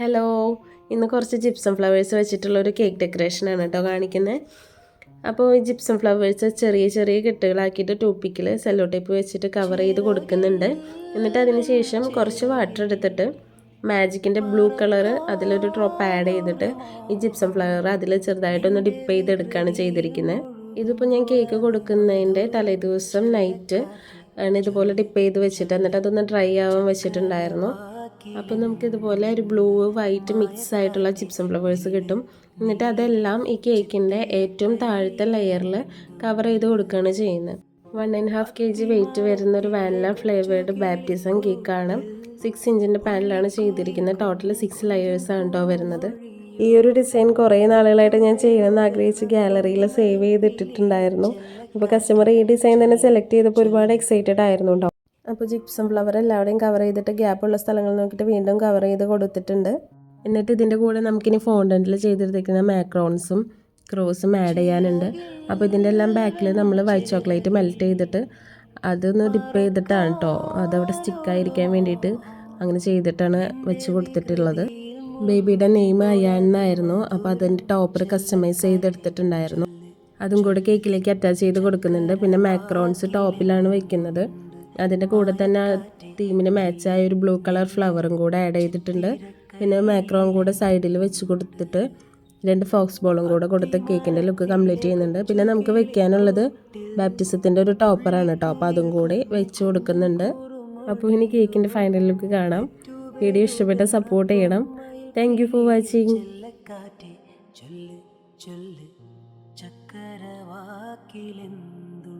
Hello. ഇന്ന് കുറച്ച് gypsum flowers വെച്ചിട്ടുള്ള ഒരു കേക്ക് ഡെക്കറേഷനാണ് കേട്ടോ കാണിക്കുന്നത് അപ്പോൾ ഈ ജിപ്സം ഫ്ലവേഴ്സ് ചെറിയ ചെറിയ കെട്ടുകളാക്കിയിട്ട് ടൂപ്പിക്കിൽ സെല്ലോ ടേപ്പ് വെച്ചിട്ട് കവർ ചെയ്ത് കൊടുക്കുന്നുണ്ട്. എന്നിട്ട് അതിന് ശേഷം കുറച്ച് വാട്ടർ എടുത്തിട്ട് മാജിക്കിന്റെ ബ്ലൂ കളർ അതിലൊരു ഡ്രോപ്പ് ആഡ് ചെയ്തിട്ട് ഈ ജിപ്സം ഫ്ലവർ അതിൽ ചെറുതായിട്ടൊന്ന് ഡിപ്പ് ചെയ്തെടുക്കുകയാണ് ചെയ്തിരിക്കുന്നത് ഇതിപ്പോൾ ഞാൻ കേക്ക് കൊടുക്കുന്നതിന്റെ തലേദിവസം നൈറ്റ് ആണ് ഇതുപോലെ ഡിപ്പ് ചെയ്ത് വെച്ചിട്ട് എന്നിട്ട് അതൊന്ന് ഡ്രൈ ആവാൻ വെച്ചിട്ടുണ്ടായിരുന്നു. അപ്പോൾ നമുക്ക് ഇതുപോലെ ഒരു ബ്ലൂ വൈറ്റ് മിക്സ് ആയിട്ടുള്ള ചിപ്സും ഫ്ലവേഴ്സ് കിട്ടും. എന്നിട്ട് അതെല്ലാം ഈ കേക്കിന്റെ ഏറ്റവും താഴത്തെ ലെയറിൽ കവർ ചെയ്ത് കൊടുക്കുകയാണ് ചെയ്യുന്നത്. One and half K G weight വരുന്ന ഒരു വാനില ഫ്ലേവേർഡ് ബാപ്റ്റിസം കേക്കാണ് സിക്സ് ഇഞ്ചിന്റെ പാനിലാണ് ചെയ്തിരിക്കുന്നത്. ടോട്ടൽ സിക്സ് ആണ് കേട്ടോ വരുന്നത്. ഈ ഒരു ഡിസൈൻ കുറേ നാളുകളായിട്ട് ഞാൻ ചെയ്യണമെന്ന് ആഗ്രഹിച്ച് ഗാലറിയിൽ സേവ് ചെയ്തിട്ടിട്ടുണ്ടായിരുന്നു. അപ്പോൾ കസ്റ്റമർ ഈ ഡിസൈൻ തന്നെ സെലക്ട് ചെയ്തപ്പോൾ ഒരുപാട് എക്സൈറ്റഡ് ആയിരുന്നു അപ്പോൾ ജിപ്സം ഫ്ലവർ എല്ലാവരെയും കവർ ചെയ്തിട്ട് ഗ്യാപ്പുള്ള സ്ഥലങ്ങൾ നോക്കിയിട്ട് വീണ്ടും കവർ ചെയ്ത് കൊടുത്തിട്ടുണ്ട്. എന്നിട്ട് ഇതിന്റെ കൂടെ നമുക്കിനി ഫോണ്ടന്റിൽ ചെയ്തെടുത്തിരിക്കുന്ന മാക്രോൺസും ക്രോസും ആഡ് ചെയ്യാനുണ്ട്. അപ്പോൾ ഇതിന്റെ എല്ലാം ബാക്കിൽ നമ്മൾ വൈറ്റ് ചോക്ലേറ്റ് മെൽറ്റ് ചെയ്തിട്ട് അതൊന്ന് ഡിപ്പ് ചെയ്തിട്ടാണ് കേട്ടോ അതവിടെ സ്റ്റിക്കായിരിക്കാൻ വേണ്ടിയിട്ട് അങ്ങനെ ചെയ്തിട്ടാണ് വെച്ച് കൊടുത്തിട്ടുള്ളത്. ബേബിയുടെ നെയിം അയ്യാന്നായിരുന്നു അപ്പോൾ അതിന്റെ ടോപ്പർ കസ്റ്റമൈസ് ചെയ്തെടുത്തിട്ടുണ്ടായിരുന്നു. അതും കൂടെ കേക്കിലേക്ക് അറ്റാച്ച് ചെയ്ത് കൊടുക്കുന്നുണ്ട്. പിന്നെ മാക്രോൺസ് ടോപ്പിലാണ് വെക്കുന്നത്. അതിന്റെ കൂടെ തന്നെ തീമിന് മാച്ചായ ഒരു ബ്ലൂ കളർ ഫ്ലവറും കൂടെ ആഡ് ചെയ്തിട്ടുണ്ട്. പിന്നെ മാക്രോൺ കൂടെ സൈഡിൽ വെച്ച് കൊടുത്തിട്ട് രണ്ട് ഫോക്സ് ബോളും കൂടെ കൊടുത്ത് കേക്കിന്റെ ലുക്ക് കംപ്ലീറ്റ് ചെയ്യുന്നുണ്ട്. പിന്നെ നമുക്ക് വെക്കാനുള്ളത് ബാപ്റ്റിസത്തിന്റെ ഒരു ടോപ്പറാണ് കേട്ടോ അപ്പോൾ അതും കൂടി വെച്ച് കൊടുക്കുന്നുണ്ട്. അപ്പോൾ ഇനി കേക്കിന്റെ ഫൈനൽ ലുക്ക് കാണാം. വീഡിയോ ഇഷ്ടപ്പെട്ട സപ്പോർട്ട് ചെയ്യണം. താങ്ക് യു ഫോർ വാച്ചിങ് ചക്കരവാക്കിലെന്തുണ്ട്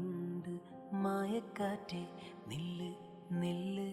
മായക്കാറ്റേ നില്ല് നില്ല്.